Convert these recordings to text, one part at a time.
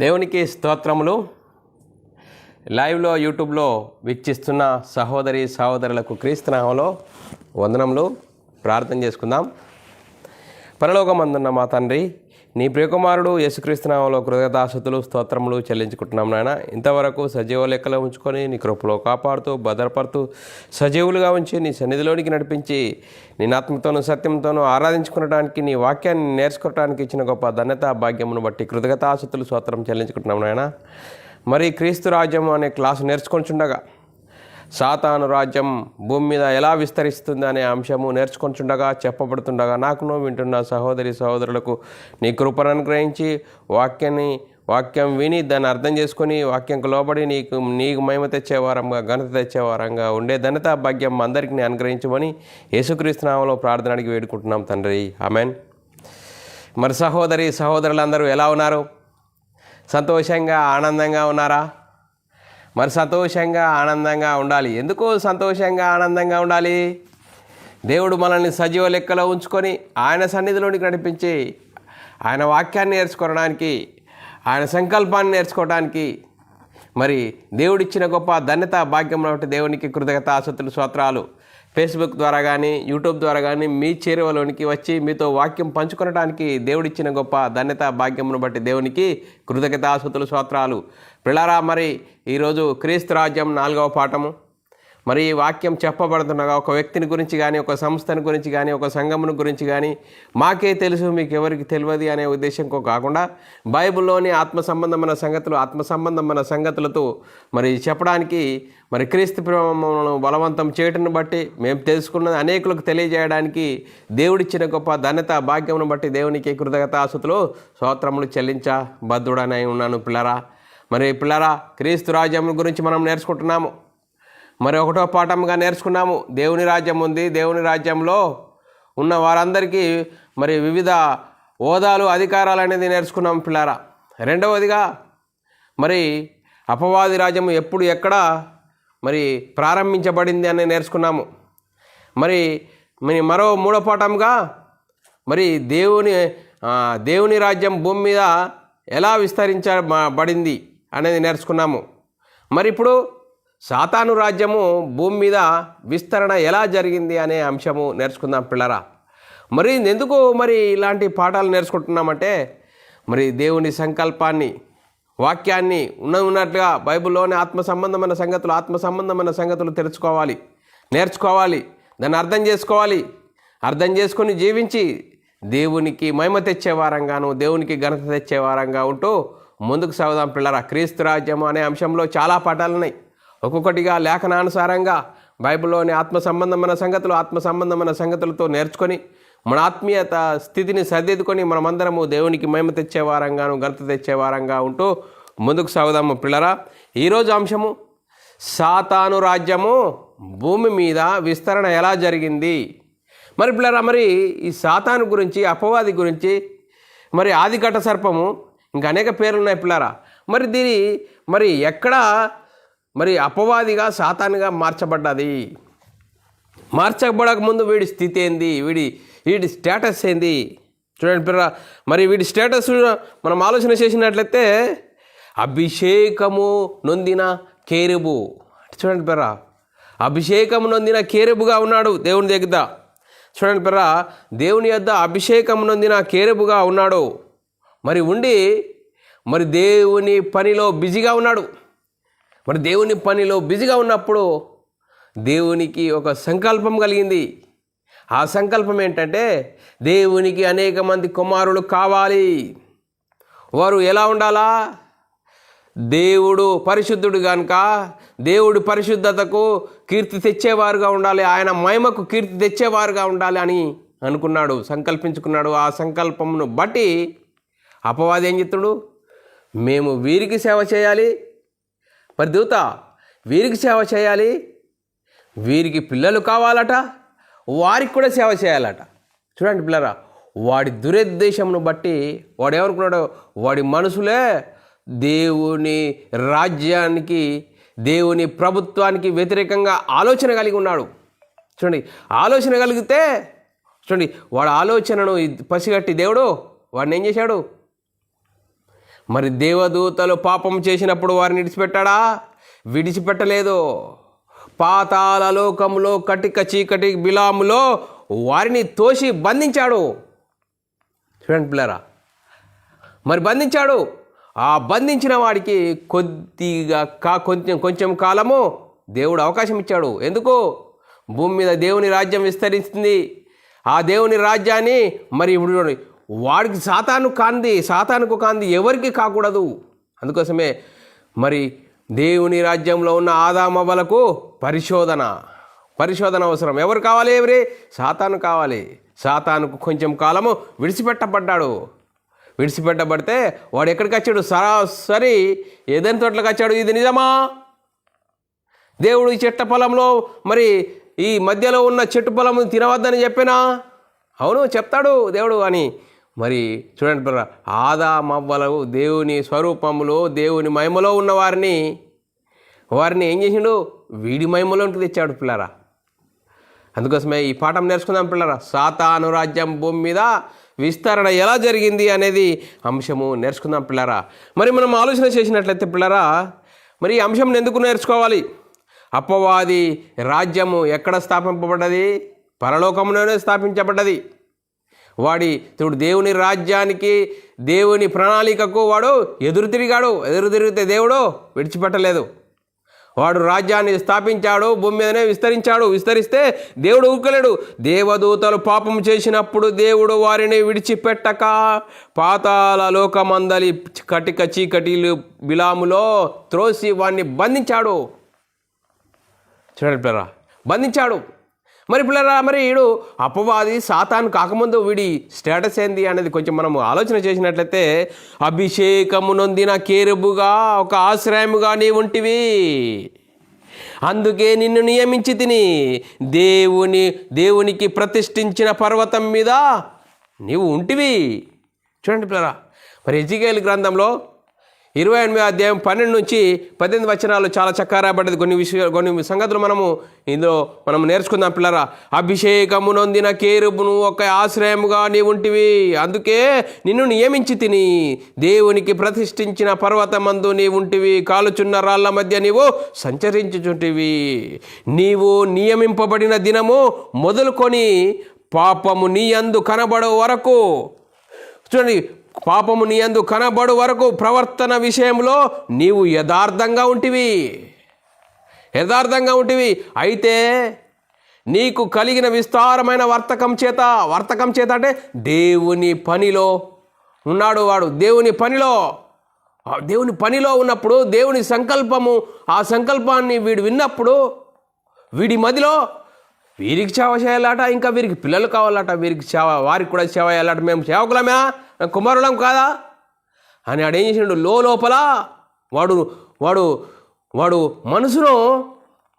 దేవునికి స్తోత్రములు. లైవ్లో యూట్యూబ్లో వీక్షిస్తున్న సహోదరి సహోదరులకు క్రీస్తునామంలో వందనములు. ప్రార్థన చేసుకుందాం. పరలోకమందున్న మా తండ్రి నీ ప్రియకుమారుడు యేసుక్రీస్తునామంలో కృతజ్ఞతాశతులు స్తోత్రములు చెల్లించుకుంటున్నాం నాయన. ఇంతవరకు సజీవ లెక్కలో ఉంచుకొని నీ కృపలో కాపాడుతూ భద్రపడుతూ సజీవులుగా ఉంచి నీ సన్నిధిలోనికి నడిపించి నీ ఆత్మతోనూ సత్యంతోనూ ఆరాధించుకునడానికి నీ వాక్యాన్ని నేర్చుకోవడానికి ఇచ్చిన గొప్ప ధన్యత భాగ్యమును బట్టి కృతజ్ఞతాశతులు స్తోత్రం చెల్లించుకుంటున్నాం నాయన. మరి క్రీస్తు రాజ్యం అనే క్లాసు నేర్చుకొనిచుండగా సాతాను రాజ్యం భూమి మీద ఎలా విస్తరిస్తుంది అనే అంశము నేర్చుకుంటుండగా చెప్పబడుతుండగా నాకును వింటున్న సహోదరి సహోదరులకు నీ కృపను అనుగ్రహించి వాక్యాన్ని వాక్యం విని దాన్ని అర్థం చేసుకొని వాక్యంకు లోబడి నీకు నీకు మహిమ తెచ్చేవారంగా ఘనత తెచ్చేవారంగా ఉండే ధనత భాగ్యం అందరికీ అనుగ్రహించమని యేసుక్రీస్తునామంలో ప్రార్థనకి వేడుకుంటున్నాం తండ్రి. ఆమెన్. మరి సహోదరి సహోదరులందరూ ఎలా ఉన్నారు? సంతోషంగా ఆనందంగా ఉన్నారా? మరి సంతోషంగా ఆనందంగా ఉండాలి. ఎందుకు సంతోషంగా ఆనందంగా ఉండాలి? దేవుడు మనల్ని సజీవ లెక్కలో ఉంచుకొని ఆయన సన్నిధిలోనికి నడిపించి ఆయన వాక్యాన్ని నేర్చుకోవడానికి ఆయన సంకల్పాన్ని నేర్చుకోవడానికి మరి దేవుడిచ్చిన గొప్ప ధన్యత భాగ్యం బట్టి దేవునికి కృతజ్ఞత ఆసక్తులు స్తోత్రాలు. ఫేస్బుక్ ద్వారా కానీ యూట్యూబ్ ద్వారా కానీ మీ చేరువలోనికి వచ్చి మీతో వాక్యం పంచుకొనడానికి దేవుడిచ్చిన గొప్ప ధన్యత భాగ్యమును బట్టి దేవునికి కృతజ్ఞత ఆసక్తులు స్తోత్రాలు. పిల్లరా మరి ఈరోజు క్రీస్తు రాజ్యం నాలుగవ పాఠము. మరి ఈ వాక్యం చెప్పబడుతుండగా ఒక వ్యక్తిని గురించి కానీ ఒక సంస్థను గురించి కానీ ఒక సంఘమును గురించి కానీ మాకే తెలుసు మీకు ఎవరికి తెలియదు అనే ఉద్దేశంతో కాకుండా బైబిల్లోని ఆత్మ సంబంధమైన సంగతులు ఆత్మ సంబంధమైన సంగతులతో మరి చెప్పడానికి మరి క్రీస్తు ప్రేమను బలవంతం చేయటం బట్టి మేము తెలుసుకున్నది అనేకులకు తెలియజేయడానికి దేవుడిచ్చిన గొప్ప ధన్యత భాగ్యమును బట్టి దేవునికి కృతజ్ఞత ఆసుతులు స్తోత్రములు చెల్లించ బద్ధుడనై ఉన్నాను పిల్లరా. మరి పిల్లరా క్రీస్తు రాజ్యం గురించి మనం నేర్చుకుంటున్నాము. మరి ఒకటో పాఠంగా నేర్చుకున్నాము. దేవుని రాజ్యం ఉంది. దేవుని రాజ్యంలో ఉన్న వారందరికీ మరి వివిధ హోదాలు అధికారాలు అనేది నేర్చుకున్నాం పిల్లారా. రెండవదిగా మరి అపవాది రాజ్యం ఎప్పుడు ఎక్కడ మరి ప్రారంభించబడింది అని నేర్చుకున్నాము. మరి మరి మరో మూడో పాఠంగా మరి దేవుని దేవుని రాజ్యం భూమి మీద ఎలా విస్తరించబడింది అనేది నేర్చుకున్నాము. మరి ఇప్పుడు సాతాను రాజ్యము భూమి మీద విస్తరణ ఎలా జరిగింది అనే అంశము నేర్చుకుందాం పిల్లరా. మరి ఎందుకు మరి ఇలాంటి పాఠాలు నేర్చుకుంటున్నామంటే మరి దేవుని సంకల్పాన్ని వాక్యాన్ని ఉన్న ఉన్నట్లుగా బైబిల్లోనే ఆత్మ సంబంధమైన సంగతులు ఆత్మ సంబంధమైన సంగతులు తెలుసుకోవాలి నేర్చుకోవాలి దాన్ని అర్థం చేసుకోవాలి. అర్థం చేసుకొని జీవించి దేవునికి మహిమ తెచ్చే వారంగాను దేవునికి ఘనత తెచ్చేవారంగా ఉంటూ ముందుకు సాగుదాం పిల్లరా. క్రీస్తు రాజ్యం అనే అంశంలో చాలా పాఠాలు ఉన్నాయి ఒక్కొక్కటిగా లేఖనానుసారంగా బైబిల్లోని ఆత్మ సంబంధమైన సంగతులు ఆత్మ సంబంధమైన సంగతులతో నేర్చుకొని మన ఆత్మీయత స్థితిని సర్దిద్దుకొని మనమందరము దేవునికి మహిమ తెచ్చేవారంగాను ఘనత తెచ్చే వారంగా ఉంటూ ముందుకు సాగుదాము పిల్లరా. ఈరోజు అంశము సాతాను రాజ్యము భూమి మీద విస్తరణ ఎలా జరిగింది? మరి పిల్లరా మరి ఈ సాతాను గురించి అపవాది గురించి మరి ఆదిఘట సర్పము ఇంకా అనేక పేర్లు ఉన్నాయి పిల్లరా. మరి దీని మరి ఎక్కడ మరి అపవాదిగా సాతానుగా మార్చబడ్డది? మార్చబడక ముందు వీడి స్థితి ఏంది? వీడి వీడి స్టేటస్ ఏంది? చూడండి పిల్ల మరి వీడి స్టేటస్ మనం ఆలోచన చేసినట్లయితే అభిషేకము నొందిన కేరుబు. చూడండి పిల్ల అభిషేకము నొందిన కేరుబుగా ఉన్నాడు దేవుని దగ్గర. చూడండి పిల్ల దేవుని యొద్ద అభిషేకం నొందిన కేరుబుగా ఉన్నాడు. మరి ఉండి మరి దేవుని పనిలో బిజీగా ఉన్నాడు. మరి దేవుని పనిలో బిజీగా ఉన్నప్పుడు దేవునికి ఒక సంకల్పం కలిగింది. ఆ సంకల్పం ఏంటంటే దేవునికి అనేక మంది కుమారులు కావాలి. వారు ఎలా ఉండాలా? దేవుడు పరిశుద్ధుడు కనుక దేవుడు పరిశుద్ధతకు కీర్తి తెచ్చేవారుగా ఉండాలి ఆయన మహిమకు కీర్తి తెచ్చేవారుగా ఉండాలి అని అనుకున్నాడు సంకల్పించుకున్నాడు. ఆ సంకల్పమును బట్టి అపవాది ఏం చెప్తుడు? మేము వీరికి సేవ చేయాలి. మరి దూత వీరికి సేవ చేయాలి. వీరికి పిల్లలు కావాలట. వారికి కూడా సేవ చేయాలట. చూడండి పిల్లరా వాడి దురుద్దేశంను బట్టి వాడు ఏమనుకున్నాడు వాడి మనసులే దేవుని రాజ్యానికి దేవుని ప్రభుత్వానికి వ్యతిరేకంగా ఆలోచన కలిగి ఉన్నాడు. చూడండి ఆలోచన కలిగితే చూడండి వాడు ఆలోచనను పసిగట్టి దేవుడు వాడిని ఏం చేశాడు? మరి దేవదూతలు పాపం చేసినప్పుడు వారిని విడిచిపెట్టాడా? విడిచిపెట్టలేదు. పాతాల లోకంలో కటిక చీకటి బిలాములో వారిని తోసి బంధించాడు. చూడండి పిల్లరా మరి బంధించాడు. ఆ బంధించిన వాడికి కొద్దిగా కా కొంచెం కొంచెం కాలము దేవుడు అవకాశం ఇచ్చాడు. ఎందుకు? భూమి మీద దేవుని రాజ్యం విస్తరిస్తుంది. ఆ దేవుని రాజ్యాన్ని మరి ఇప్పుడు చూడండి, వాడికి సాతాను కాంది సాతానుకు కాంది ఎవరికి కాకూడదు. అందుకోసమే మరి దేవుని రాజ్యంలో ఉన్న ఆదామవ్వలకు పరిశోధన. పరిశోధన అవసరం. ఎవరు కావాలి ఎవరి? సాతాను కావాలి. సాతానుకు కొంచెం కాలము విడిచిపెట్టబడ్డాడు. విడిచిపెట్టబడితే వాడు ఎక్కడికి వచ్చాడు? సరాసరి ఏదైనా తోటలకు వచ్చాడు. ఇది నిజమా? దేవుడు ఈ చెట్ట పొలంలో మరి ఈ మధ్యలో ఉన్న చెట్టు పొలం తినవద్దని చెప్పినా? అవును చెప్తాడు దేవుడు అని. మరి చూడండి పిల్లరా ఆదామవ్వలు దేవుని స్వరూపములో దేవుని మహిమలో ఉన్నవారిని వారిని ఏం చేసిండు? వీడి మహిమలోకి తెచ్చాడు పిల్లరా. అందుకోసమే ఈ పాఠం నేర్చుకుందాం పిల్లరా. సాతాను రాజ్యం భూమి మీద విస్తరణ ఎలా జరిగింది అనేది అంశము నేర్చుకుందాం పిల్లరా. మరి మనం ఆలోచన చేసినట్లయితే పిల్లరా మరి ఈ అంశం ఎందుకు నేర్చుకోవాలి? అప్పవాది రాజ్యము ఎక్కడ స్థాపింపబడ్డది? పరలోకంలోనే స్థాపించబడ్డది. వాడి ఇప్పుడు దేవుని రాజ్యానికి దేవుని ప్రణాళికకు వాడు ఎదురు తిరిగాడు. ఎదురు తిరిగితే దేవుడు విడిచిపెట్టలేదు. వాడు రాజ్యాన్ని స్థాపించాడు భూమి మీదనే విస్తరించాడు. విస్తరిస్తే దేవుడు ఊకలేడు దేవదూతలు పాపం చేసినప్పుడు దేవుడు వారిని విడిచిపెట్టక పాతాల లోకమందలి కటిక చీకటిలు బిలాములో త్రోసి వాడిని బంధించాడు. చూడండి పిల్లరా బంధించాడు. మరి పిల్లరా మరి వీడు అపవాది సాతాన్ కాకముందు వీడి స్టేటస్ ఏంది అనేది కొంచెం మనం ఆలోచన చేసినట్లయితే అభిషేకము నొందిన కేరుబుగా ఒక ఆశ్రయముగా నీ ఉంటివి. అందుకే నిన్ను నియమించి తిని దేవుని దేవునికి ప్రతిష్ఠించిన పర్వతం మీద నీవు ఉంటివి. చూడండి పిల్లరా మరి ఎజికేల్ గ్రంథంలో ఇరవై ఎనిమిది అధ్యాయం పన్నెండు నుంచి పద్దెనిమిది వచనాలు చాలా చక్కగా రాబడ్డది కొన్ని విషయాలు కొన్ని సంగతులు మనము ఇందులో మనం నేర్చుకుందాం పిల్లరా. అభిషేకము నొందిన కేరుబును ఒక ఆశ్రయముగా నీ ఉంటివి. అందుకే నిన్ను నియమించి తిని దేవునికి ప్రతిష్ఠించిన పర్వతమందు నీ ఉంటివి. కాలుచున్న రాళ్ళ మధ్య నీవు సంచరించుచుంటివి. నీవు నియమింపబడిన దినము మొదలుకొని పాపము నీ అందు కనబడే వరకు. చూడండి పాపము నీ అందు కనబడు వరకు ప్రవర్తన విషయంలో నీవు యథార్థంగా ఉంటివి. యథార్థంగా ఉంటివి. అయితే నీకు కలిగిన విస్తారమైన వర్తకం చేత వర్తకం చేత అంటే దేవుని పనిలో ఉన్నాడు వాడు. దేవుని పనిలో ఆ దేవుని పనిలో ఉన్నప్పుడు దేవుని సంకల్పము ఆ సంకల్పాన్ని వీడు విన్నప్పుడు వీడి మదిలో వీరికి సేవ చేయాలట ఇంకా వీరికి పిల్లలు కావాలట వీరికి సేవ వారికి కూడా సేవ చేయాలట మేము సేవకులమే కుమారులం కాదా? అని ఆడేం చేసిండు? లో లోపల వాడు వాడు వాడు మనసును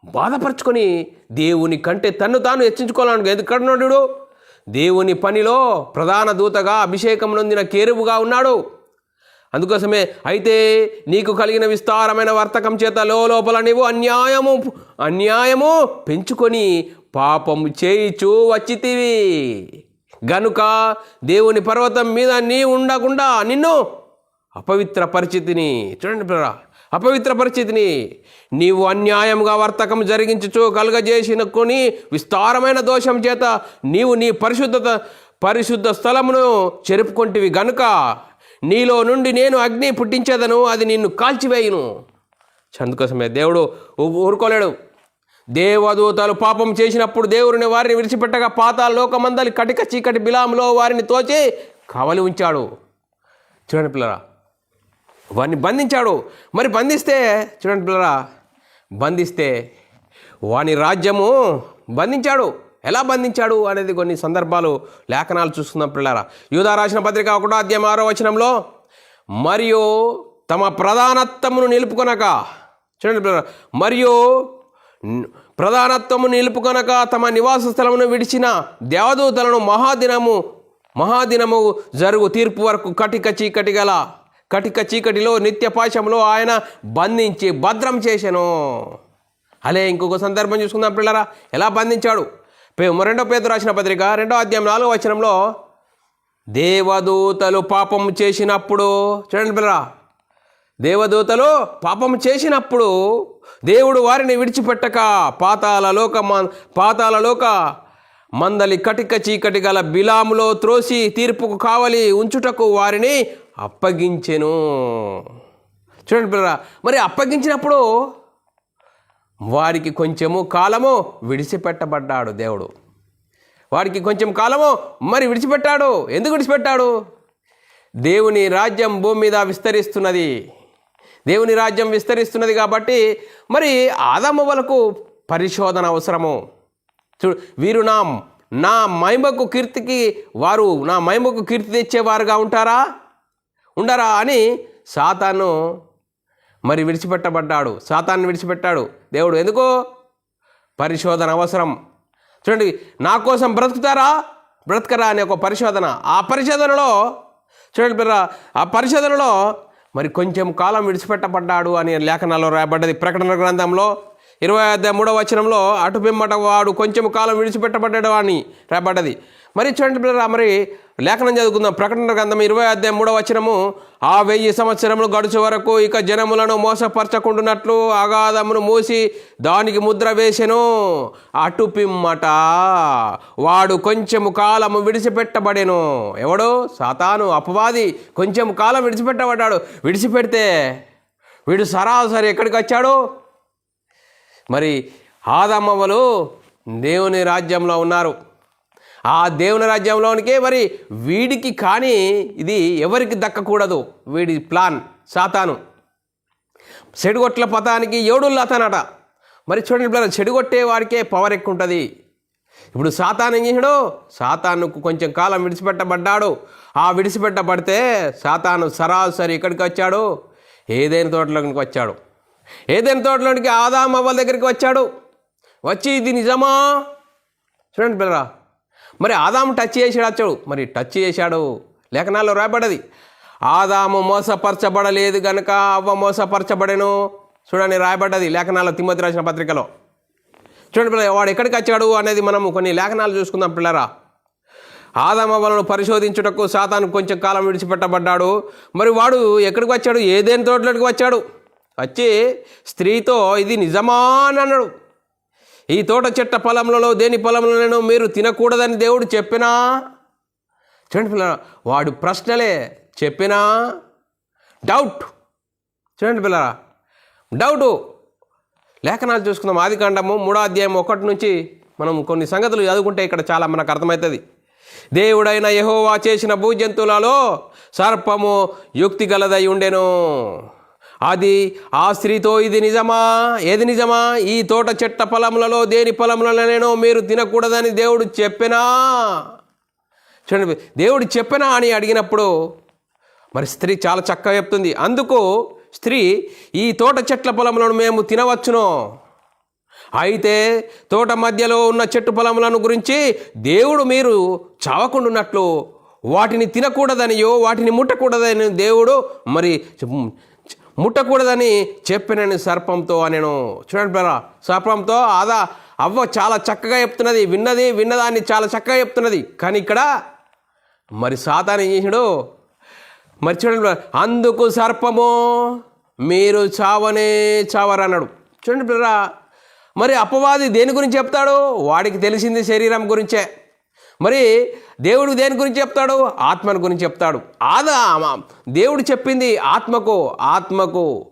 బాధపరచుకొని దేవుని కంటే తన్ను తాను హెచ్చించుకోవాలను ఎందుకన్నాడు దేవుని పనిలో ప్రధాన దూతగా అభిషేకం నొందిన కేరువుగా ఉన్నాడు. అందుకోసమే అయితే నీకు కలిగిన విస్తారమైన వర్తకం చేత లోపల నీవు అన్యాయము అన్యాయము పెంచుకొని పాపము చేయిచూ వచ్చితివి. గనుక దేవుని పర్వతం మీద నీ ఉండకుండా నిన్ను అపవిత్ర పరిస్థితిని చూడండి పిల్లరా అపవిత్ర పరిస్థితిని నీవు అన్యాయంగా వర్తకం జరిగించుచు కలుగజేసిన కొని విస్తారమైన దోషం చేత నీవు నీ పరిశుద్ధత పరిశుద్ధ స్థలమును చెరుపుకొంటివి. గనుక నీలో నుండి నేను అగ్ని పుట్టించేదను అది నిన్ను కాల్చివేయును. అందుకోసమే దేవుడు ఊరుకోలేడు. దేవదూతలు పాపం చేసినప్పుడు దేవుడిని వారిని విడిచిపెట్టగా పాతాల లోకమందలి కటిక చీకటి బిలాములో వారిని తోచి కావలి ఉంచాడు. చూడండి పిల్లరా వారిని బంధించాడు. మరి బంధిస్తే చూడండి పిల్లరా బంధిస్తే వాని రాజ్యము బంధించాడు. ఎలా బంధించాడు అనేది కొన్ని సందర్భాలు లేఖనాలు చూస్తున్నాం పిల్లరా. యూదా రాసిన పత్రిక ఒకటో అధ్యాయం ఆరో వచనంలో మరియు తమ ప్రధానత్వమును నిలుపుకొనక చూడండి పిల్లరా మరియు ప్రధానత్వము నిలుపుకొనక తమ నివాస స్థలమును విడిచిన దేవదూతలను మహాదినము మహాదినము జరుగు తీర్పు వరకు కటిక చీకటి గల కటిక చీకటిలో నిత్య పాశంలో ఆయన బంధించి భద్రం చేశాను అలే ఇంకొక సందర్భం చూసుకుందాం పిల్లరా. ఎలా బంధించాడు? రెండో పేద రాసిన పత్రిక రెండో అధ్యాయం నాలుగో వచనంలో దేవదూతలు పాపం చేసినప్పుడు చూడండి పిల్లరా దేవదూతలు పాపం చేసినప్పుడు దేవుడు వారిని విడిచిపెట్టక పాతాలలోక మన్ పాతాలలోక మందలి కటిక చీకటి గల బిలాములో త్రోసి తీర్పుకు కావలి ఉంచుటకు వారిని అప్పగించెను. చూడండి పిల్లరా మరి అప్పగించినప్పుడు వారికి కొంచెము కాలము విడిచిపెట్టబడ్డాడు దేవుడు. వారికి కొంచెం కాలము మరి విడిచిపెట్టాడు. ఎందుకు విడిచిపెట్టాడు? దేవుని రాజ్యం భూమి మీద విస్తరిస్తున్నది. దేవుని రాజ్యం విస్తరిస్తున్నది కాబట్టి మరి ఆదమ్మవలకు పరిశోధన అవసరము. చూడు వీరు నా నా మైమకు కీర్తికి వారు నా మైమకు కీర్తి తెచ్చేవారుగా ఉంటారా? ఉండరా అని సాతాను మరి విడిచిపెట్టబడ్డాడు. సాతాన్ని విడిచిపెట్టాడు. దేవుడు ఎందుకు? పరిశోధన అవసరం. చూడండి నా కోసం బ్రతుకుతారా? బ్రతకరా అనే ఒక పరిశోధన. ఆ పరిశోధనలో చూడండి పిల్ల ఆ పరిశోధనలో మరి కొంచెం కాలం విడిచిపెట్టబడ్డాడు అని లేఖనాల్లో రాయబడ్డది. ప్రకటన గ్రంథంలో ఇరవై అధ్యాయ మూడవ వచనంలో అటు పిమ్మట వాడు కొంచెం కాలం విడిచిపెట్టబడ్డాడు అని రేపడ్డది మరి చూడండి పిల్లరా మరి లేఖనం చదువుకుందాం. ప్రకటన గ్రంథం ఇరవై అధ్యాయం మూడవ వచనము ఆ వెయ్యి సంవత్సరములు గడుచు వరకు ఇక జనములను మోసపరచకుండునట్లు అగాధమును మూసి దానికి ముద్ర వేసెను. అటుపిమ్మట వాడు కొంచెము కాలము విడిచిపెట్టబడెను. ఎవడు? సాతాను అపవాది. కొంచెం కాలం విడిచిపెట్టబడ్డాడు. విడిచిపెడితే వీడు సరాసరి ఎక్కడికి వచ్చాడు? మరి ఆదమ్మవలు దేవుని రాజ్యంలో ఉన్నారు. ఆ దేవుని రాజ్యంలోనికే మరి వీడికి కానీ ఇది ఎవరికి దక్కకూడదు. వీడి ప్లాన్ సాతాను. చెడుగొట్ల పతానికి ఏడుళ్ళు అతనట. మరి చూడండి పిల్లలు చెడుగొట్టే వాడికే పవర్ ఎక్కువ ఉంటుంది ఇప్పుడు సాతాను ఏం చేసాడు సాతానుకు కొంచెం కాలం విడిచిపెట్టబడ్డాడు. ఆ విడిచిపెట్టబడితే సాతాను సరాసరి ఎక్కడికి వచ్చాడు? ఏదైనా తోటలోకి వచ్చాడు. ఏదైనా తోటలోనికి ఆదాం అవ్వల దగ్గరికి వచ్చాడు. వచ్చి ఇది నిజమా? చూడండి పిల్లరా మరి ఆదాము టచ్ చేసాడు వచ్చాడు మరి టచ్ చేశాడు. లేఖనాల్లో రాయబడది ఆదాము మోసపరచబడలేదు గనక అవ్వ మోసపరచబడెను. చూడండి రాయబడ్డది లేఖనాల్లో తిమ్మతి రాసిన పత్రికలో. చూడండి పిల్ల వాడు ఎక్కడికి వచ్చాడు అనేది మనము కొన్ని లేఖనాలు చూసుకుందాం పిల్లరా. ఆదామవలను పరిశోధించుటకు సాతాను కొంచెం కాలం విడిచిపెట్టబడ్డాడు. మరి వాడు ఎక్కడికి వచ్చాడు? ఏదేని తోటలోకి వచ్చాడు? వచ్చి స్త్రీతో ఇది నిజమానన్నాడు అన్నాడు. ఈ తోట చెట్ట పొలంలో దేని పొలంలోనూ మీరు తినకూడదని దేవుడు చెప్పినా? చూడండి పిల్ల వాడు ప్రశ్నలే చెప్పినా? డౌట్. చూడండి పిల్లరా డౌటు. లేఖనాలు చూసుకుందాం ఆది కాండము మూడో అధ్యాయం ఒకటి నుంచి మనం కొన్ని సంగతులు చదువుకుంటే ఇక్కడ చాలా మనకు అర్థమవుతుంది. దేవుడైన యహోవా చేసిన భూజంతువులలో సర్పము యుక్తి గలదై ఉండెను. అది ఆ స్త్రీతో ఇది నిజమా? ఏది నిజమా? ఈ తోట చెట్ట పొలములలో దేని పొలములలోనేనో మీరు తినకూడదని దేవుడు చెప్పినా? చూడండి దేవుడు చెప్పినా అని అడిగినప్పుడు మరి స్త్రీ చాలా చక్కగా చెప్తుంది. అందుకు స్త్రీ ఈ తోట చెట్ల పొలములను మేము తినవచ్చును. అయితే తోట మధ్యలో ఉన్న చెట్టు పొలములను గురించి దేవుడు మీరు చావకుండున్నట్లు వాటిని తినకూడదనియో వాటిని ముట్టకూడదని దేవుడు మరి ముట్టకూడదని చెప్పినని సర్పంతో నేను చూడండి బరా సర్పంతో ఆదా అవ్వ చాలా చక్కగా చెప్తున్నది విన్నది విన్నదాన్ని చాలా చక్కగా చెప్తున్నది. కానీ ఇక్కడ మరి సాతాన్ ఏం చేసాడు మరి చూడండి అందుకు సర్పము మీరు చావనే చావరన్నాడు చూడండి బ్రదరా మరి అపవాది దేని గురించి చెప్తాడు? వాడికి తెలిసింది శరీరం గురించే. మరి దేవుడు దేని గురించి చెప్తాడు? ఆత్మను గురించి చెప్తాడు. ఆదా దేవుడు చెప్పింది ఆత్మకు ఆత్మకు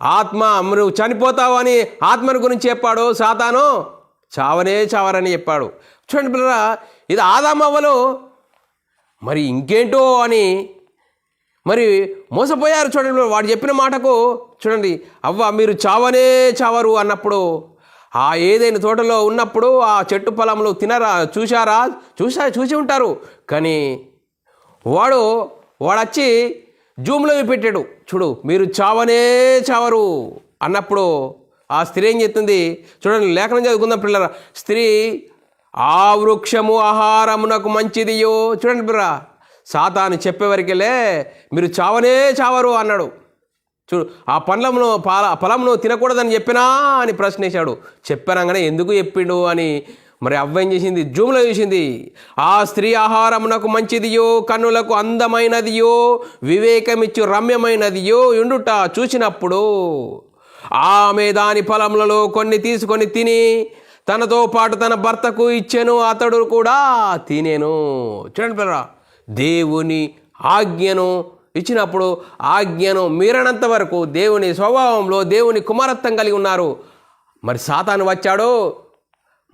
ఆత్మ నువ్వు చనిపోతావు అని ఆత్మను గురించి చెప్పాడు సాతాను? చావనే చావరని చెప్పాడు. చూడండి పిల్లరా ఇది ఆదామవ్వలు మరి ఇంకేంటో అని మరి మోసపోయారు చూడండి వాడు చెప్పిన మాటకు చూడండి అవ్వ మీరు చావనే చావరు అన్నప్పుడు ఆ ఏదైనా తోటలో ఉన్నప్పుడు ఆ చెట్టు పొలంలో తినరా చూశారా? చూసా చూసి ఉంటారు. కానీ వాడు వాడొచ్చి జూమ్లో పెట్టాడు. చూడు మీరు చావనే చావరు అన్నప్పుడు ఆ స్త్రీ ఏం చెప్తుంది? చూడండి లేఖనం చదువుకుందాం పిల్లరా. స్త్రీ ఆ వృక్షము ఆహారమునకు మంచిదియో. చూడండి పిల్లరా సాతాను చెప్పేవరకెళ్ళే మీరు చావనే చావరు అన్నాడు. చూడు ఆ పండ్లమును పాల ఫలమును తినకూడదని చెప్పినా అని ప్రశ్నించాడు చెప్పానంగానే ఎందుకు చెప్పిండు అని. మరి అవ్వేం చేసింది? జూమ్లో చూసింది ఆ స్త్రీ ఆహారమునకు మంచిదియో కన్నులకు అందమైనదియో వివేకమిచ్చు రమ్యమైనదియో ఉండుట చూసినప్పుడు ఆమె దాని ఫలములలో కొన్ని తీసుకొని తిని తనతో పాటు తన భర్తకు ఇచ్చాను అతడు కూడా తినేను. చూడండి పిల్లరా దేవుని ఆజ్ఞను ఇచ్చినప్పుడు ఆజ్ఞను మీరనంత వరకు దేవుని స్వభావంలో దేవుని కుమారత్వం కలిగి ఉన్నారు. మరి సాతాను వచ్చాడు?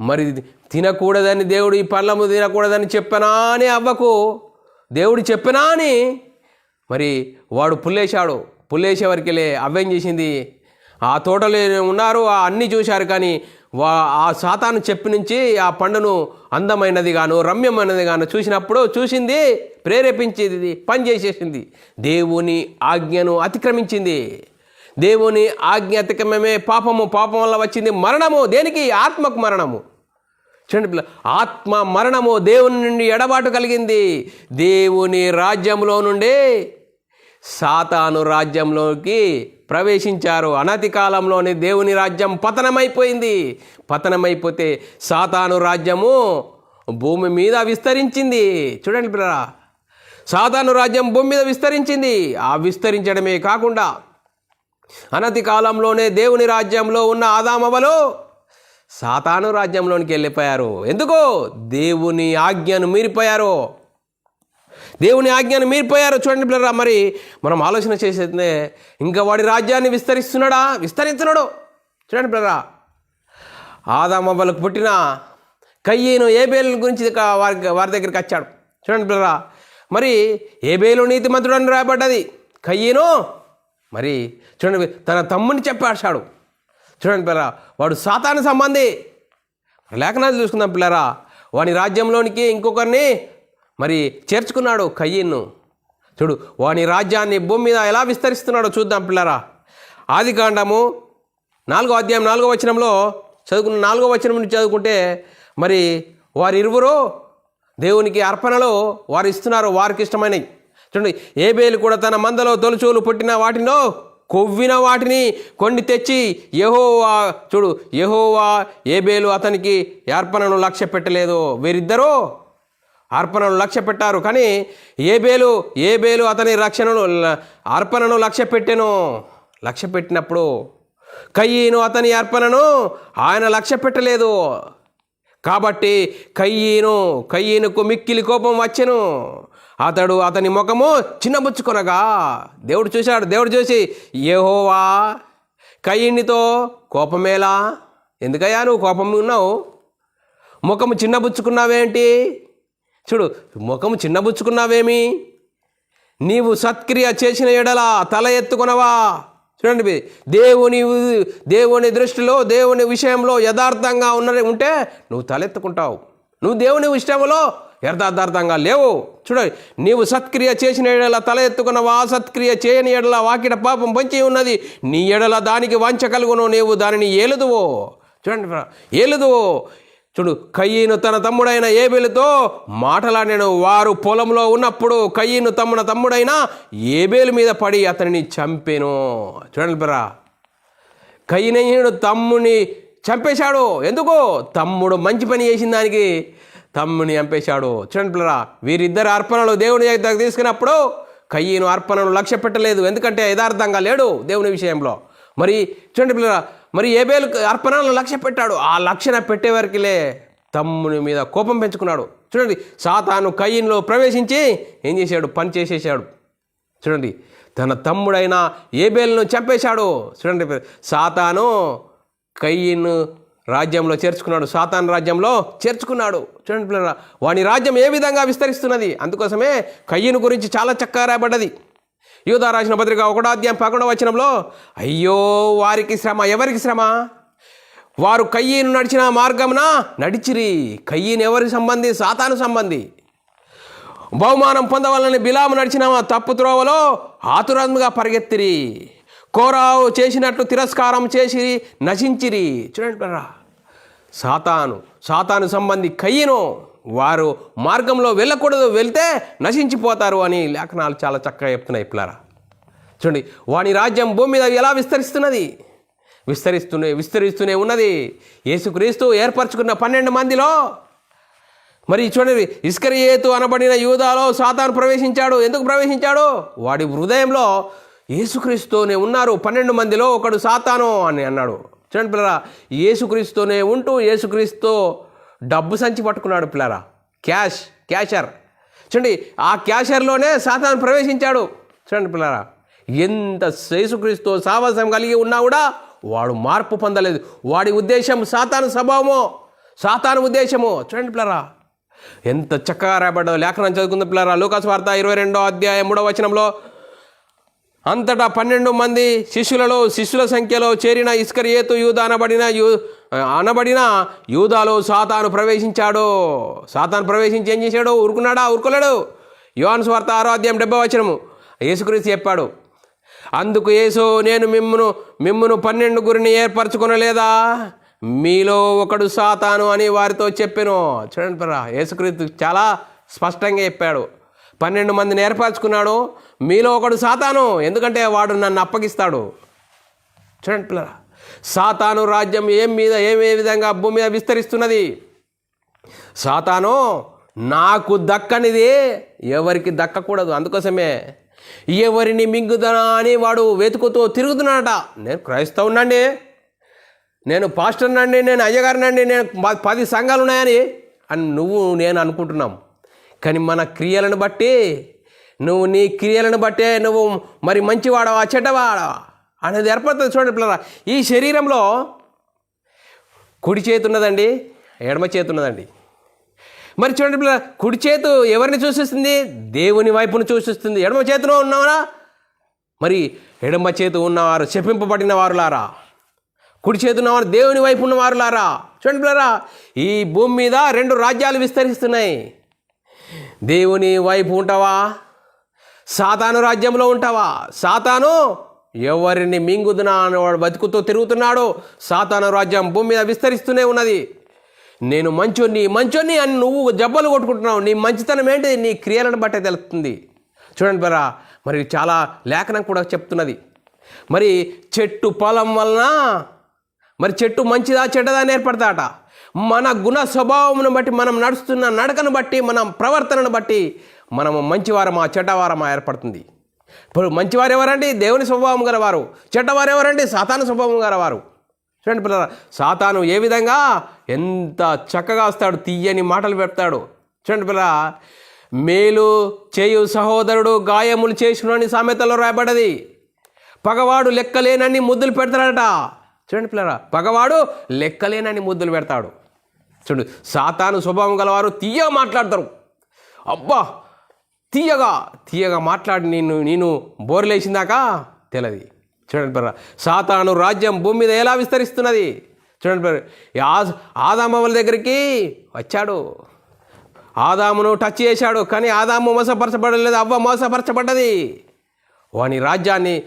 మరి తినకూడదని దేవుడు ఈ పళ్ళము తినకూడదని చెప్పనా అని అవ్వకు. దేవుడు చెప్పనా అని? మరి వాడు పుల్లేశాడు. పుల్లేసే వరకెళ్ళే అవ్వేం చేసింది? ఆ తోటలో ఉన్నారు ఆ అన్నీ చూశారు కానీ వా ఆ సాతాను చెప్పి నుంచి ఆ పండును అందమైనది గాను రమ్యమైనది గాను చూసినప్పుడు చూసింది ప్రేరేపించేది పనిచేసేసింది దేవుని ఆజ్ఞను అతిక్రమించింది. దేవుని ఆజ్ఞ అతిక్రమమే పాపము పాపం వల్ల వచ్చింది మరణము. దేనికి? ఆత్మకు మరణము. చూడండి పిల్ల ఆత్మ మరణము దేవుని నుండి ఎడబాటు కలిగింది. దేవుని రాజ్యంలో నుండి సాతాను రాజ్యంలోకి ప్రవేశించారు. అనతి కాలంలోనే దేవుని రాజ్యం పతనమైపోయింది. పతనమైపోతే సాతాను రాజ్యము భూమి మీద విస్తరించింది. చూడండి పిల్లరా సాధారణ రాజ్యం భూమి మీద విస్తరించింది. ఆ విస్తరించడమే కాకుండా అనతి కాలంలోనే దేవుని రాజ్యంలో ఉన్న ఆదామవలు సాతాను రాజ్యంలోనికి వెళ్ళిపోయారు. ఎందుకో? దేవుని ఆజ్ఞను మీరిపోయారు. దేవుని ఆజ్ఞను మీరిపోయారు. చూడండి పిల్లరా మరి మనం ఆలోచన చేసేదే ఇంకా వాడి రాజ్యాన్ని విస్తరిస్తున్నాడా? విస్తరించడు. చూడండి పిల్లరా ఆదామవ్వలకు పుట్టిన కయ్యేను ఏబేలు గురించి వారి వారి దగ్గరికి వచ్చాడు. చూడండి పిల్లరా మరి ఏబేలు నీతిమంతుడు అని రాయబడ్డది. కయ్యేనో? మరి చూడండి తన తమ్ముని చెప్పాడు చూడండి పిల్లరా వాడు సాతాను సంబంధి. లేఖనాలు చూసుకుందాం పిల్లరా వాని రాజ్యంలోనికి ఇంకొకరిని మరి చేర్చుకున్నాడు కయ్యను చూడు వాని రాజ్యాన్ని భూమి మీద ఎలా విస్తరిస్తున్నాడో చూద్దాం పిల్లరా. ఆది కాండము నాలుగో అధ్యాయం నాలుగో వచనంలో చదువుకున్న నాలుగో వచనం నుంచి చదువుకుంటే మరి వారిరువురు దేవునికి అర్పణలో వారు ఇస్తున్నారు వారికి ఇష్టమైనవి. చూడండి ఏబేలు కూడా తన మందలో తొలుచూలు పుట్టిన వాటిలో కొవ్విన వాటిని కొన్ని తెచ్చి యహోవా చూడు యహోవా ఏబేలు అతనికి అర్పణను లక్ష్య పెట్టలేదు. వీరిద్దరూ అర్పణను లక్ష్య పెట్టారు కానీ ఏబేలు ఏబేలు అతని రక్షణను అర్పణను లక్ష్య పెట్టెను. లక్ష్య పెట్టినప్పుడు కయ్యను అతని అర్పణను ఆయన లక్ష్య పెట్టలేదు. కాబట్టి కయ్యను కయ్యనుకు మిక్కిలి కోపం వచ్చెను. అతడు అతని ముఖము చిన్నబుచ్చుకొనగా దేవుడు చూశాడు దేవుడు చూసి ఏహోవా కయ్యనితో కోపమేలా? ఎందుకయ్యా నువ్వు కోపం ఉన్నావు? ముఖము చిన్నబుచ్చుకున్నావేంటి? చూడు ముఖము చిన్నబుచ్చుకున్నావేమి? నీవు సత్క్రియ చేసిన ఎడల తల ఎత్తుకునవా? చూడండి దేవుని దేవుని దృష్టిలో దేవుని విషయంలో యథార్థంగా ఉన్న ఉంటే నువ్వు తలెత్తుకుంటావు. నువ్వు దేవుని విషయంలో యథార్థంగా లేవు. చూడండి నీవు సత్క్రియ చేసిన ఎడల తల ఎత్తుకున్నవా సత్క్రియ చేయని ఎడల వాకిట పాపం పంచి ఉన్నది. నీ ఎడల దానికి వంచ కలుగును నీవు దానిని ఏలుదువో. చూడండి ఏలుదువో. చూడు కయ్యను తన తమ్ముడైన ఏబేలుతో మాటలాడాను వారు పొలంలో ఉన్నప్పుడు కయ్యను తమ్మున తమ్ముడైన ఏబేలు మీద పడి అతనిని చంపాను. చూడండి బ్రా కయ్యనయ్యుడు తమ్ముని చంపేశాడు. ఎందుకు? తమ్ముడు మంచి పని చేసిన దానికి తమ్ముని చంపేశాడు. చూడండి పిల్లరా వీరిద్దరు అర్పణలు దేవుని దగ్గర తీసుకున్నప్పుడు కయ్యను అర్పణను లక్ష్య పెట్టలేదు ఎందుకంటే యథార్థంగా లేడు దేవుని విషయంలో. మరి చూడండి పిల్లరా మరి ఏబేలు అర్పణలను లక్ష్య పెట్టాడు. ఆ లక్షణ పెట్టే తమ్ముని మీద కోపం పెంచుకున్నాడు. చూడండి సాతాను కయ్యంలో ప్రవేశించి ఏం చేశాడు? పని చేసేసాడు చూడండి తన తమ్ముడైన ఏబేలను చంపేశాడు. చూడండి సాతాను కయ్యను రాజ్యంలో చేర్చుకున్నాడు. సాతాన్ రాజ్యంలో చేర్చుకున్నాడు. చూడండి వాని రాజ్యం ఏ విధంగా విస్తరిస్తున్నది? అందుకోసమే కయ్యను గురించి చాలా చక్కగా రాయబడ్డది. యూదా రాసిన పత్రిక ఒకటో అధ్యాయం పదకొండవ వచనంలో అయ్యో వారికి శ్రమ ఎవరికి శ్రమ? వారు కయ్యను నడిచిన మార్గమున నడిచిరి. కయ్యను ఎవరికి సంబంధి? సాతాను సంబంధి. బహుమానం పొందవాలని బిలాము నడిచిన తప్పు త్రోవలో ఆతురంగా పరిగెత్తిరి. కోరావు చేసినట్లు తిరస్కారం చేసి నశించిరి. చూడండి సాతాను సాతాను సంబంధి కయ్యను. వారు మార్గంలో వెళ్ళకూడదు వెళ్తే నశించిపోతారు అని లేఖనాలు చాలా చక్కగా చెప్తున్నాయి పిల్లరా. చూడండి వాని రాజ్యం భూమి మీద ఎలా విస్తరిస్తున్నది? విస్తరిస్తూనే విస్తరిస్తూనే ఉన్నది. యేసుక్రీస్తు ఏర్పరచుకున్న పన్నెండు మందిలో. మరి చూడండి ఇస్కరియేతు అనబడిన యూదాలో సాతాను ప్రవేశించాడు. ఎందుకు ప్రవేశించాడు? వాడి హృదయంలో యేసుక్రీస్తునే ఉన్నారు. పన్నెండు మందిలో ఒకడు సాతాను అని అన్నాడు. చూడండి పిల్లరా యేసుక్రీస్తునే ఉంటూ యేసుక్రీస్తు డబ్బు సంచి పట్టుకున్నాడు పిల్లరా. క్యాష్ క్యాషర్ చూడండి ఆ క్యాషర్లోనే సాతాను ప్రవేశించాడు. చూడండి పిల్లరా ఎంత శేసుక్రీస్తు సావాసం కలిగి ఉన్నా కూడా వాడు మార్పు పొందలేదు. వాడి ఉద్దేశం సాతాను స్వభావమో సాతాను ఉద్దేశము. చూడండి పిల్లరా ఎంత చక్కగా రాబడ్డో లేఖనం చదువుకుంది పిల్లరా. లూకాస్ వార్త ఇరవై రెండో అధ్యాయం మూడో వచనంలో అంతటా పన్నెండు మంది శిష్యులలో శిష్యుల సంఖ్యలో చేరిన ఇస్కరియేతు ఏతు యూదానబడిన యూ అనబడిన యూదాలో సాతాను ప్రవేశించాడు. సాతాను ప్రవేశించి ఏం చేశాడు? ఊరుకున్నాడా? ఊరుకోలేడు. యోహాను స్వార్త ఆరో అధ్యాయం డెబ్బై వచనము. యేసుక్రీస్తు చెప్పాడు అందుకు యేసు నేను మిమ్మును మిమ్మును పన్నెండు గురిని ఏర్పరచుకొనలేదా? మీలో ఒకడు సాతాను అని వారితో చెప్పాను. చూడండి పరా యేసుక్రీస్తు చాలా స్పష్టంగా చెప్పాడు. పన్నెండు మందిని ఏర్పరచుకున్నాడు మీలో ఒకడు సాతాను ఎందుకంటే వాడు నన్ను అప్పగిస్తాడు. చూడండి పిల్లరా సాతాను రాజ్యం ఏం మీద ఏమే విధంగా భూమి మీద విస్తరిస్తున్నది? సాతాను నాకు దక్కనిది ఎవరికి దక్కకూడదు. అందుకోసమే ఎవరిని మింగుదనా అని వాడు వెతుకుతూ తిరుగుతున్నాడట. నేను క్రైస్తవునండి నేను పాస్టర్నండి నేను అయ్యగారినండి నేను పది సంఘాలు ఉన్నాయని అని నువ్వు నేను అనుకుంటున్నాం. కానీ మన క్రియలను బట్టి నువ్వు నీ క్రియలను బట్టే నువ్వు మరి మంచివాడవా చెడ్డవాడవా? అనేది ఏర్పడుతుంది చూడండి పిల్లరా. ఈ శరీరంలో కుడి చేతి ఉన్నదండి ఎడమ చేతి ఉన్నదండి. మరి చూడండి పిల్లరా కుడి చేతు ఎవరిని సూచిస్తుంది? దేవుని వైపును సూచిస్తుంది. ఎడమ చేతిలో ఉన్నవారా? మరి ఎడమ చేతు ఉన్నవారు చెప్పింపబడిన వారులారా. కుడి చేతున్నవారు దేవుని వైపు ఉన్నవారులారా. చూడండి పిల్లరా ఈ భూమి మీద రెండు రాజ్యాలు విస్తరిస్తున్నాయి. దేవుని వైపు ఉంటావా? సాతాను రాజ్యంలో ఉంటావా? సాతాను ఎవరిని మింగుదునా అనేవాడు బతుకుతూ తిరుగుతున్నాడు సాతాను రాజ్యం భూమి మీద విస్తరిస్తూనే ఉన్నది. నేను మంచోన్ని మంచోన్ని అని నువ్వు జబ్బలు కొట్టుకుంటున్నావు. నీ మంచితనం ఏంటి నీ క్రియలను బట్టే తెలుస్తుంది. చూడండి బరా మరి చాలా లేఖనం కూడా చెప్తున్నది. మరి చెట్టు పొలం వలన మరి చెట్టు మంచిదా చెడ్డదా అని ఏర్పడతాట. మన గుణ స్వభావమును బట్టి మనం నడుస్తున్న నడకను బట్టి మనం ప్రవర్తనను బట్టి మనము మంచివారమా చెడ్డవారమా ఏర్పడుతుంది. ఇప్పుడు మంచివారు ఎవరండి? దేవుని స్వభావం గలవారు. చెడ్డవారు ఎవరండి సాతాను స్వభావం గలవారు. చూడండి పిల్లల సాతాను ఏ విధంగా? ఎంత చక్కగా వస్తాడు తీయని మాటలు పెడతాడు. చూడండి పిల్ల మేలు చేయు సహోదరుడు గాయములు చేసుకుని సామెతలో రాయబడ్డది. పగవాడు లెక్కలేనన్ని ముద్దులు పెడతాడట. చూడండి పిల్లరా పగవాడు లెక్కలేనన్ని ముద్దులు పెడతాడు. చూడు సాతాను స్వభావం గలవారు తీయ మాట్లాడతారు. అబ్బా తీయగా తీయగా మాట్లాడి నేను నేను బోర్లేసిందాకా తెలది. చూడండి బ్రదర్ సాతాను రాజ్యం భూమి మీద ఎలా విస్తరిస్తున్నది? చూడండి బ్రదర్ ఆదామవల దగ్గరికి వచ్చాడు. ఆదామును టచ్ చేశాడు కానీ ఆదాము మోసపరచబడలేదు అవ్వ మోసపరచబడ్డది. వాని రాజ్యాన్ని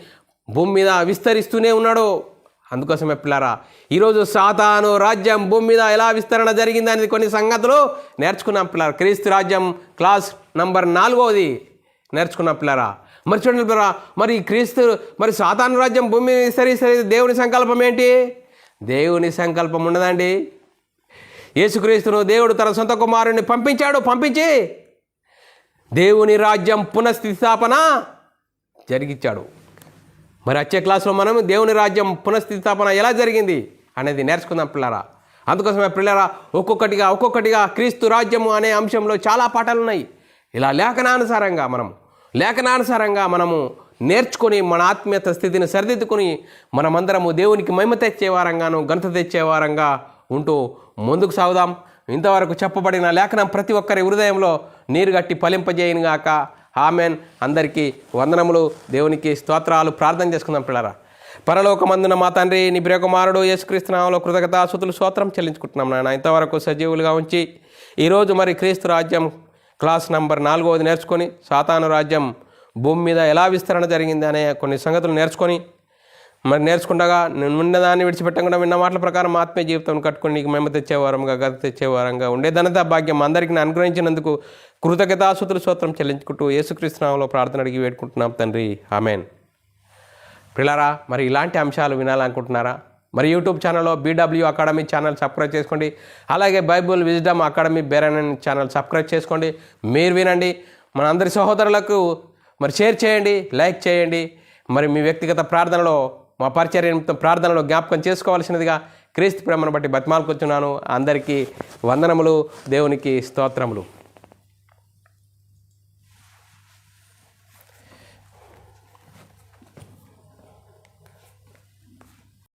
భూమి మీద విస్తరిస్తూనే ఉన్నాడు. అందుకోసమే పిల్లారా ఈరోజు సాతాను రాజ్యం భూమి మీద ఎలా విస్తరణ జరిగింది అనేది కొన్ని సంగతులు నేర్చుకున్నాం పిల్లారా. క్రీస్తు రాజ్యం క్లాస్ నంబర్ నాలుగవది నేర్చుకున్న పిల్లారా. మరి చూడండి పిల్లరా మరి క్రీస్తు మరి సాతాను రాజ్యం భూమి సరి సరి దేవుని సంకల్పం ఏంటి? దేవుని సంకల్పం ఉండదండి యేసుక్రీస్తును దేవుడు తన సొంత కుమారుని పంపించాడు పంపించి దేవుని రాజ్యం పునఃస్థితిస్థాపన జరిగించాడు. మరి వచ్చే క్లాస్లో మనం దేవుని రాజ్యం పునఃస్థితిస్థాపన ఎలా జరిగింది అనేది నేర్చుకుందాం పిల్లరా. అందుకోసమే పిల్లరా ఒక్కొక్కటిగా ఒక్కొక్కటిగా క్రీస్తు రాజ్యము అనే అంశంలో చాలా పాఠాలు ఉన్నాయి ఇలా లేఖనానుసారంగా మనం లేఖనానుసారంగా మనము నేర్చుకొని మన ఆత్మీయత స్థితిని సరిదిద్దుకొని మనమందరము దేవునికి మహిమ తెచ్చే వారంగాను ఘనత తెచ్చే వారంగా ఉంటూ ముందుకు సాగుదాం. ఇంతవరకు చెప్పబడిన లేఖనం ప్రతి ఒక్కరి హృదయంలో నీరు గట్టి ఫలింపజేయనుగాక. ఆమెన్. అందరికీ వందనములు. దేవునికి స్తోత్రాలు. ప్రార్థన చేసుకుందాం పిల్లరా. పరలోకమందున మా తండ్రి నీ ప్రియకుమారుడు యేసుక్రీస్తునామలో కృతజ్ఞత సుతులు స్తోత్రం చెల్లించుకుంటున్నాం నాయన. ఇంతవరకు సజీవులుగా ఉంచి ఈరోజు మరి క్రీస్తు రాజ్యం క్లాస్ నంబర్ నాలుగవది నేర్చుకొని సాతాను రాజ్యం భూమి మీద ఎలా విస్తరణ జరిగింది అనే కొన్ని సంగతులు నేర్చుకొని మరి నేర్చుకుండగా నేను విడిచిపెట్టకుండా విన్న మాటల ప్రకారం ఆత్మీయ జీవితం కట్టుకుని నీకు మేము తెచ్చేవారంగా గత తెచ్చేవారంగా ఉండే ధనత భాగ్యం అందరికీ అనుగ్రహించినందుకు కృతజ్ఞతాసుతుల స్తోత్రం చెల్లించుకుంటూ యేసుక్రీస్తునామలో ప్రార్థన అడిగి వేడుకుంటున్నాం తండ్రి. ఆమెన్. పిల్లరా మరి ఇలాంటి అంశాలు వినాలనుకుంటున్నారా? మరి యూట్యూబ్ ఛానల్లో బీడబ్ల్యూ అకాడమీ ఛానల్ సబ్స్క్రైబ్ చేసుకోండి. అలాగే బైబుల్ విజ్డమ్ అకాడమీ బేరన్ ఛానల్ సబ్స్క్రైబ్ చేసుకోండి. మీరు వినండి. మన అందరి సహోదరులకు మరి షేర్ చేయండి లైక్ చేయండి. మరి మీ వ్యక్తిగత ప్రార్థనలో మా పరిచర్య నిమిత్తం ప్రార్థనలో జ్ఞాపకం చేసుకోవాల్సినదిగా క్రీస్తు ప్రేమను బట్టి బతిమాలకొచ్చున్నాను అందరికీ వందనములు దేవునికి స్తోత్రములు.